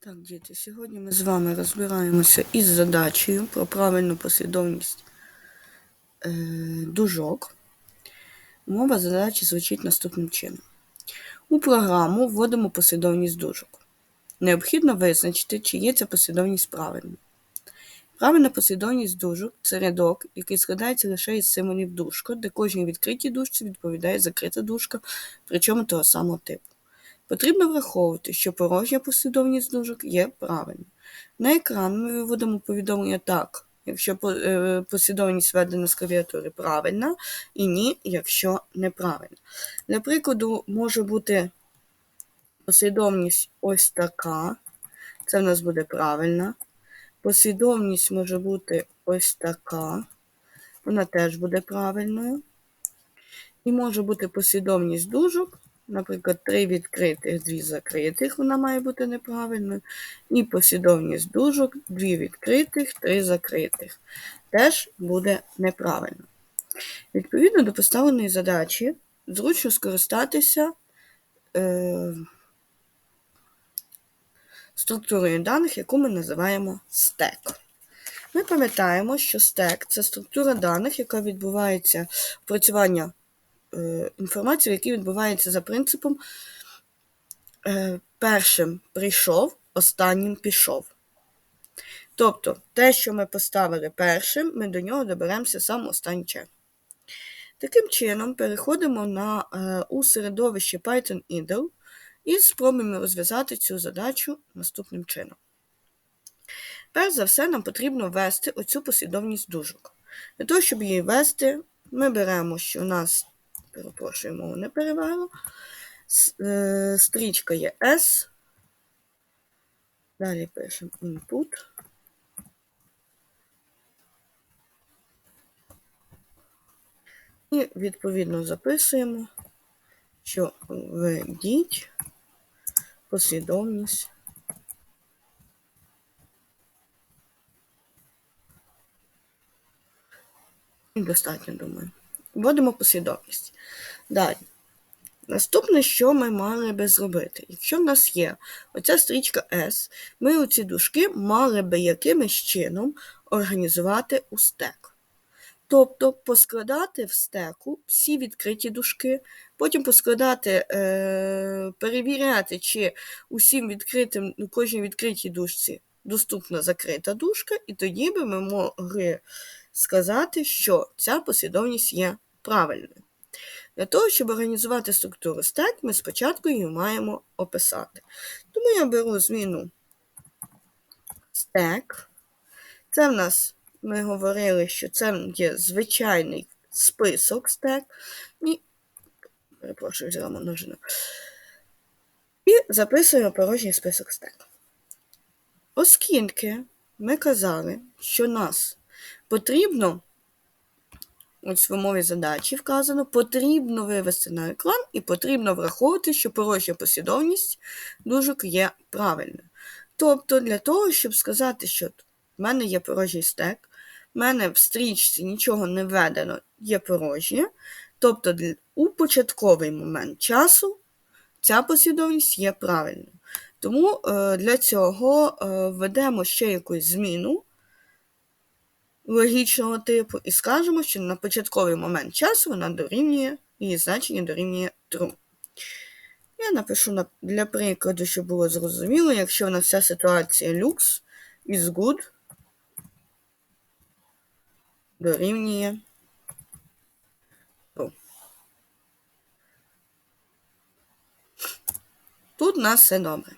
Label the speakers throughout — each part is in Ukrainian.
Speaker 1: Так, діти, сьогодні ми з вами розбираємося із задачею про правильну послідовність е, дужок. Умова задачі звучить наступним чином. У програму вводимо послідовність дужок. Необхідно визначити, чи є ця послідовність правильною. Правильна послідовність дужок це рядок, який складається лише із символів дужка, де кожній відкритій дужці відповідає закрита дужка, причому того самого типу. Потрібно враховувати, що порожня послідовність дужок є правильною. На екран ми виводимо повідомлення так, якщо е, послідовність введена з клавіатури правильна, і ні, якщо неправильна. Для прикладу, може бути послідовність ось така, це в нас буде правильна. Послідовність може бути ось така, вона теж буде правильною. І може бути послідовність дужок Наприклад, три відкритих, дві закритих, вона має бути неправильною. І послідовність дужок, дві відкритих, три закритих. Теж буде неправильно. Відповідно до поставленої задачі, зручно скористатися е, структурою даних, яку ми називаємо стек. Ми пам'ятаємо, що стек це структура даних, яка відбувається опрацювання Е, інформацію, яка відбувається за принципом е, першим прийшов, останнім пішов. Тобто, те, що ми поставили першим, ми до нього доберемося сам останній черг. Таким чином, переходимо на, е, у середовище Python IDLE і спробуємо розв'язати цю задачу наступним чином. Перш за все, нам потрібно ввести оцю послідовність дужок. Для того, щоб її ввести, ми беремо, що у нас перепрошую, мову не перевела. Е, стрічка є S. Далі пишемо input. І відповідно записуємо, що введіть послідовність. І достатньо, думаю. Вводимо послідовність. Далі. Наступне, що ми мали би зробити? Якщо в нас є оця стрічка S, ми оці дужки мали би якимось чином організувати у стек. Тобто поскладати в стеку всі відкриті дужки, потім поскладати, е, перевіряти, чи усім відкритим, у кожній відкритій дужці доступна закрита дужка, і тоді би ми могли сказати, що ця послідовність є правильною. Для того, щоб організувати структуру стек, ми спочатку її маємо описати. Тому я беру зміну стек. Це в нас, ми говорили, що це є звичайний список стек. Перепрошую, взяла множину. І записуємо порожній список стек. Оскільки ми казали, що нас потрібно ось в умові задачі вказано, потрібно вивести на екран і потрібно враховувати, що порожня послідовність дужок є правильною. Тобто, для того, щоб сказати, що в мене є порожній стек, в мене в стрічці нічого не введено, є порожнє. Тобто у початковий момент часу ця послідовність є правильною. Тому е, для цього е, введемо ще якусь зміну логічного типу і скажемо, що на початковий момент часу вона дорівнює, її значення дорівнює true. Я напишу для прикладу, щоб було зрозуміло, якщо в нас вся ситуація lux is good дорівнює true. Тут у нас все добре.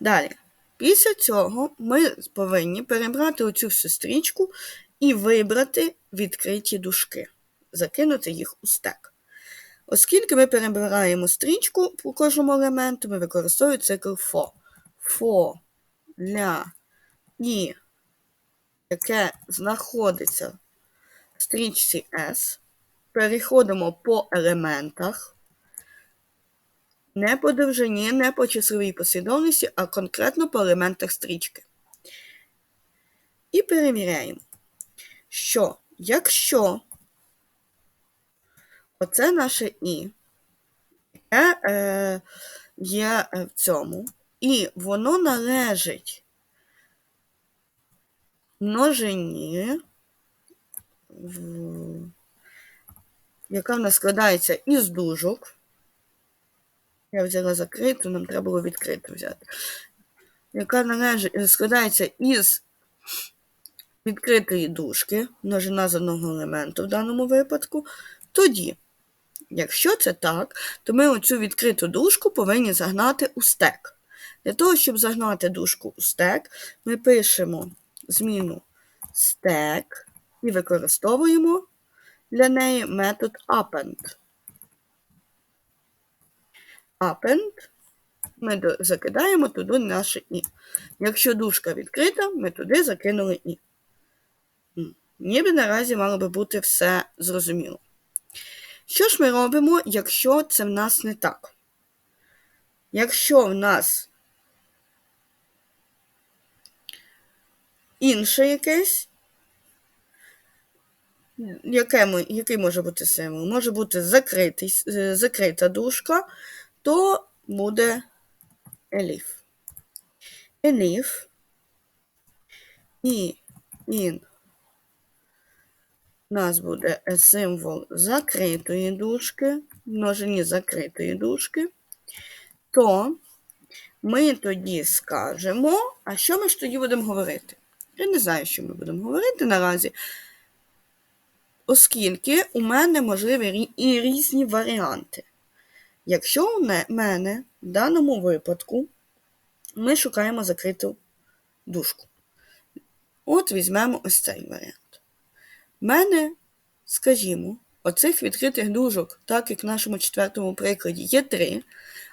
Speaker 1: Далі. Після цього ми повинні перебрати оцю всю стрічку і вибрати відкриті дужки, закинути їх у стек. Оскільки ми перебираємо стрічку по кожному елементу, ми використовуємо цикл for. For для і, яке знаходиться в стрічці S, переходимо по елементах не по довжині, не по числовій послідовності, а конкретно по елементах стрічки. І перевіряємо, що якщо оце наше І, е, є в цьому, І воно належить множині, в- яка в нас складається із дужок. Я взяла закриту, нам треба було відкриту взяти. Яка належить, складається із відкритої дужки, множина з одного елементу в даному випадку. Тоді, якщо це так, то ми оцю відкриту дужку повинні загнати у стек. Для того, щоб загнати дужку у стек, ми пишемо зміну стек і використовуємо для неї метод append. Append ми закидаємо туди наше і. Якщо дужка відкрита, ми туди закинули і. Ніби наразі мало би бути все зрозуміло. Що ж ми робимо, якщо це в нас не так? Якщо в нас інше якесь, яке ми, який може бути символ? Може бути закритий, закрита дужка, то буде elif. Elif і in у нас буде символ закритої дужки, множині закритої дужки, то ми тоді скажемо, а що ми ж тоді будемо говорити? Я не знаю, що ми будемо говорити наразі, оскільки у мене можливі і різні варіанти. Якщо у мене в даному випадку ми шукаємо закриту дужку. От візьмемо ось цей варіант. У мене, скажімо, оцих відкритих дужок, так як в нашому четвертому прикладі, є три,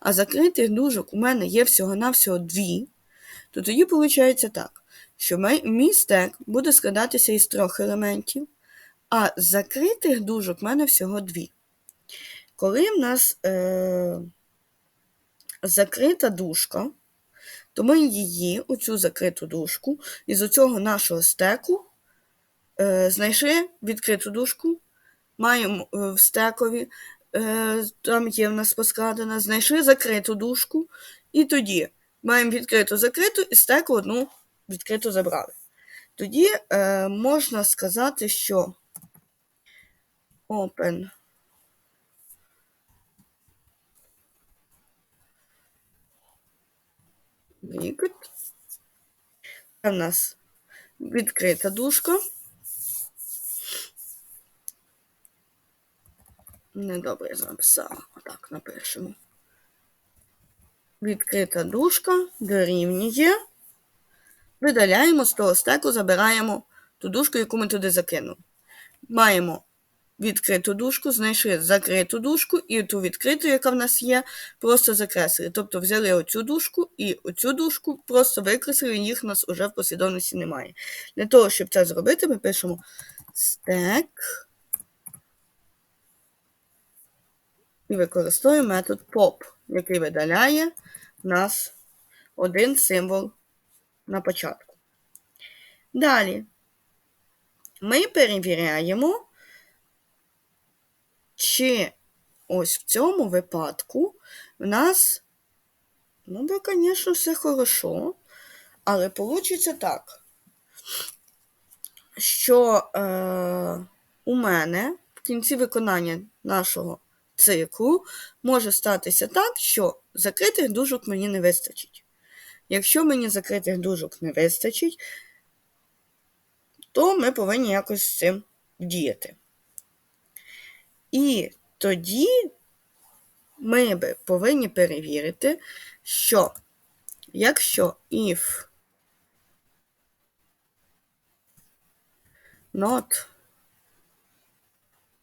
Speaker 1: а закритих дужок у мене є всього-навсього дві, то тоді виходить так, що мій, стек буде складатися із трьох елементів, а закритих дужок в мене всього дві. Коли в нас е, закрита дужка, то ми її, оцю закриту дужку, із оцього нашого стеку е, знайшли відкриту дужку, маємо е, в стекові, е, там є в нас поскладена, знайшли закриту дужку, і тоді маємо відкриту закриту і стеку одну відкриту забрали. Тоді е, можна сказати, що open bracket. Це в нас відкрита дужка. Недобре я записала. Отак напишемо. Відкрита дужка дорівнює. Видаляємо з того стеку, забираємо ту дужку, яку ми туди закинули. Маємо відкриту дужку, знайшли закриту дужку і ту відкриту, яка в нас є, просто закреслили. Тобто взяли оцю дужку і оцю дужку просто викреслили, їх у нас уже в послідовності немає. Для того, щоб це зробити, ми пишемо stack і використовуємо метод pop, який видаляє в нас один символ на початку. Далі ми перевіряємо, чи ось в цьому випадку в нас, ну, би, звісно, все хорошо, але вийде так, що е, у мене в кінці виконання нашого циклу може статися так, що закритих дужок мені не вистачить. Якщо мені закритих дужок не вистачить, то ми повинні якось з цим діяти. І тоді ми повинні перевірити, що якщо if not,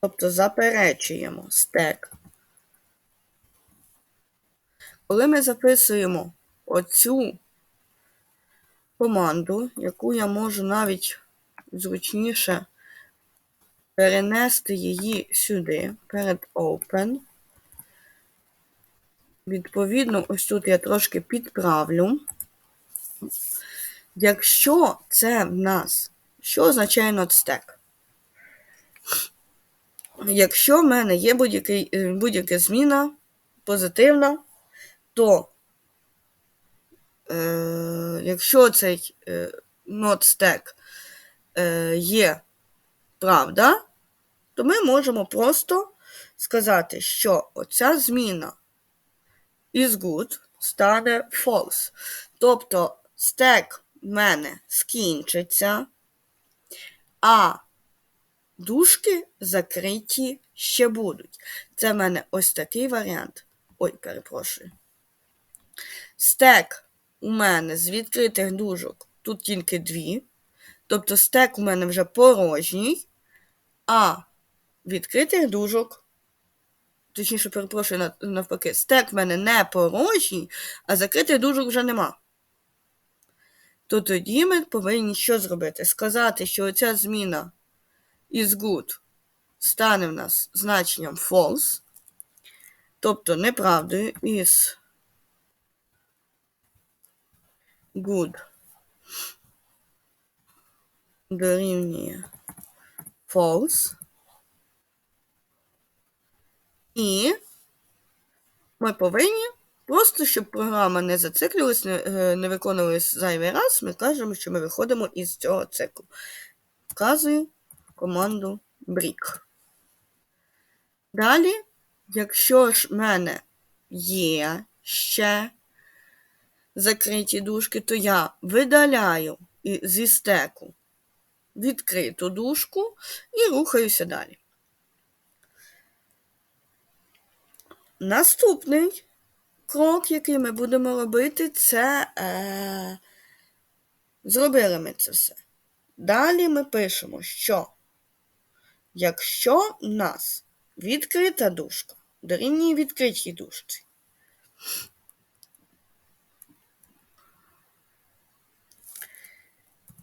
Speaker 1: тобто заперечуємо стек, коли ми записуємо оцю команду, яку я можу навіть зручніше перенести її сюди перед open. Відповідно, ось тут я трошки підправлю. Якщо це в нас, що означає not-stack? Якщо в мене є будь-яка будь зміна позитивна, то е, якщо цей е, not stack е, є правда, то ми можемо просто сказати, що оця зміна is good стане false. Тобто стек в мене скінчиться, а дужки закриті ще будуть. Це в мене ось такий варіант. Ой, перепрошую. Стек у мене з відкритих дужок тут тільки дві. Тобто стек у мене вже порожній, а відкритих дужок, точніше, перепрошую, навпаки, стек в мене не порожній, а закритих дужок вже нема. То тоді ми повинні що зробити? Сказати, що оця зміна is good стане в нас значенням false, тобто неправдою is good дорівнює false. І ми повинні, просто щоб програма не зациклювалась, не, е, не виконувалась зайвий раз, ми кажемо, що ми виходимо із цього циклу. Вказую команду break. Далі, якщо ж в мене є ще закриті дужки, то я видаляю зі стеку відкриту дужку і рухаюся далі. Наступний крок, який ми будемо робити, це е, зробили ми це все. Далі ми пишемо, що якщо у нас відкрита дужка дорівнює відкритій дужці,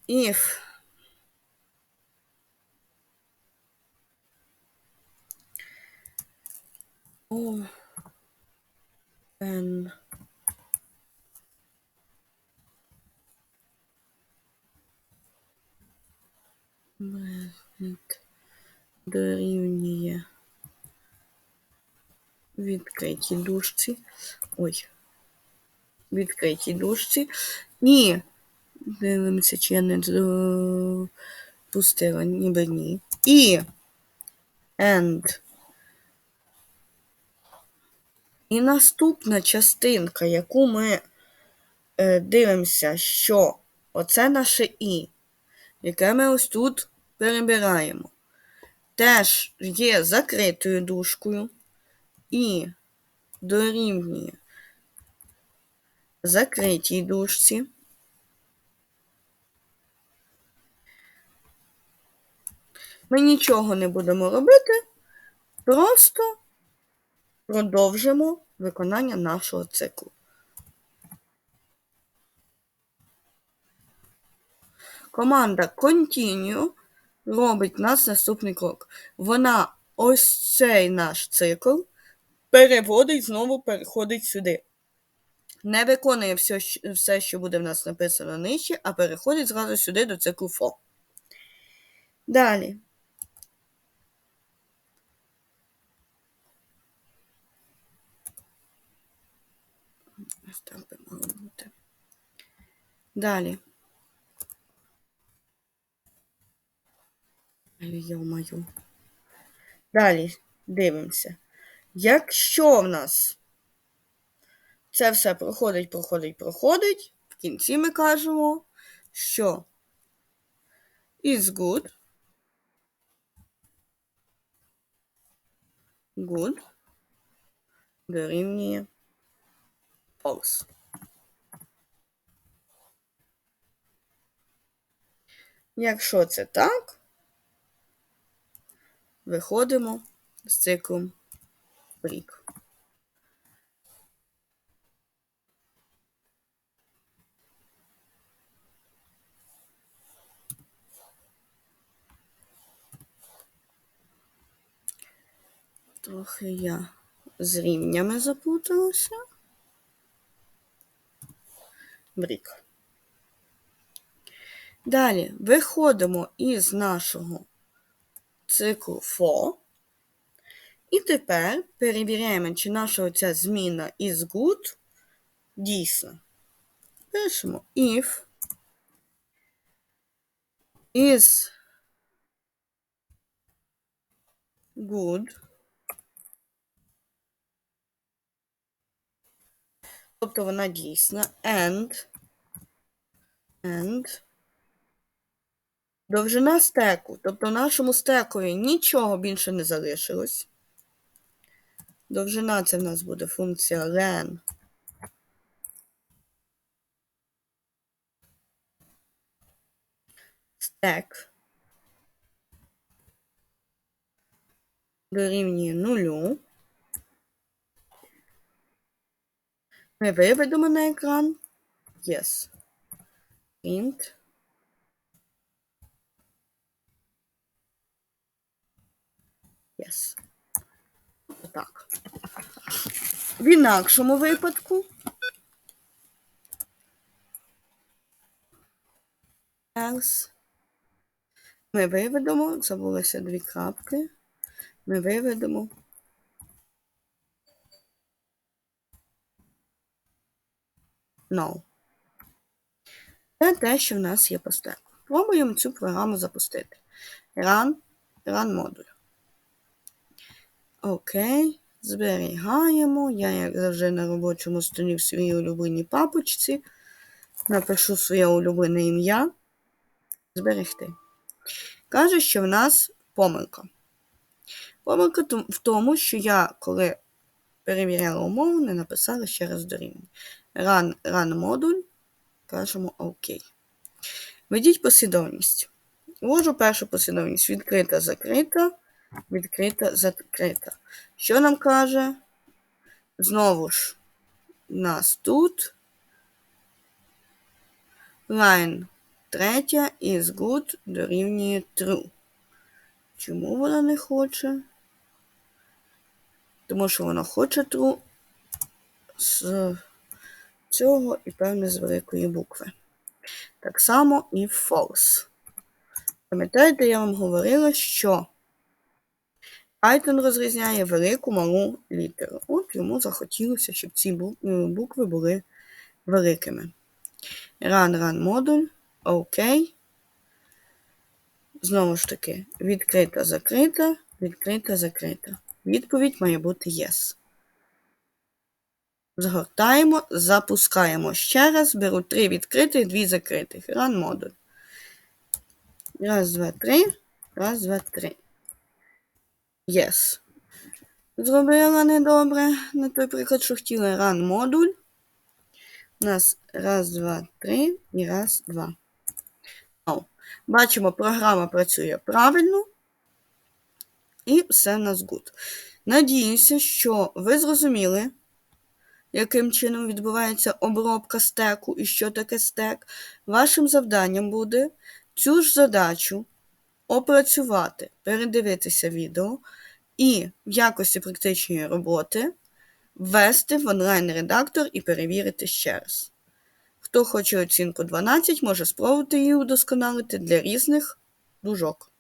Speaker 1: if O N дорівнює відкритій дужці. Ой, відкритій дужці. І дивимося, чи я не допустила, ніби ні. І and. І наступна частинка, яку ми е, дивимося, що оце наше І, яке ми ось тут перебираємо, теж є закритою дужкою і дорівнює закритій дужці. Ми нічого не будемо робити, просто продовжимо виконання нашого циклу. Команда Continue робить нас наступний крок. Вона ось цей наш цикл переводить, знову переходить сюди. Не виконує все, все, що буде в нас написано нижче, а переходить зразу сюди до циклу FO. Далі. Ось так би мало бути. Далі. Йо-маю. Далі дивимося. Якщо в нас це все проходить, проходить, проходить, в кінці ми кажемо, що is good. Good дорівнює false. Якщо це так, виходимо з циклом рік. Трохи я з рівнями заплуталася. Брік. Далі виходимо із нашого циклу for. І тепер перевіряємо, чи наша оця зміна is good дійсна. Пишемо if is good. Тобто вона дійсна. And. And. Довжина стеку. Тобто в нашому стекові нічого більше не залишилось. Довжина це в нас буде функція len. Стек. Дорівнює нулю. Ми виведемо на екран. Yes. Print. Yes. Отак. В інакшому випадку. Else. Ми виведемо, забулися дві крапки. Ми виведемо. No. Це те, що в нас є по. Пробуємо цю програму запустити. Run, run модуль. Окей. Зберігаємо. Я, як завжди, на робочому столі в своїй улюбленій папочці. Напишу своє улюблене ім'я. Зберегти. Каже, що в нас помилка. Помилка в тому, що я, коли перевіряла умову, не написала ще раз дорівнює. Run, run модуль. Кажемо ОК. Введіть послідовність. Ввожу першу послідовність. Відкрита, закрита, відкрита, закрита. Що нам каже? Знову ж, нас тут line третя is good дорівнює true. Чому вона не хоче? Тому що вона хоче true з цього і, певне, з великої букви. Так само і false. Пам'ятаєте, я вам говорила, що Python розрізняє велику малу літеру. От йому захотілося, щоб ці букви були великими. Run, run модуль. Окей. Знову ж таки, відкрита, закрита, відкрита, закрита. Відповідь має бути yes. Згортаємо, запускаємо ще раз. Беру три відкритих, дві закритих. Run модуль. Раз, два, три. Раз, два, три. Yes. Зробила недобре. На той приклад, що хотіла run модуль. У нас раз, два, три і раз, два. О. Бачимо, програма працює правильно. І все в нас good. Надіюся, що ви зрозуміли, яким чином відбувається обробка стеку і що таке стек. Вашим завданням буде цю ж задачу опрацювати, передивитися відео і в якості практичної роботи ввести в онлайн-редактор і перевірити ще раз. Хто хоче оцінку 12, може спробувати її удосконалити для різних дужок.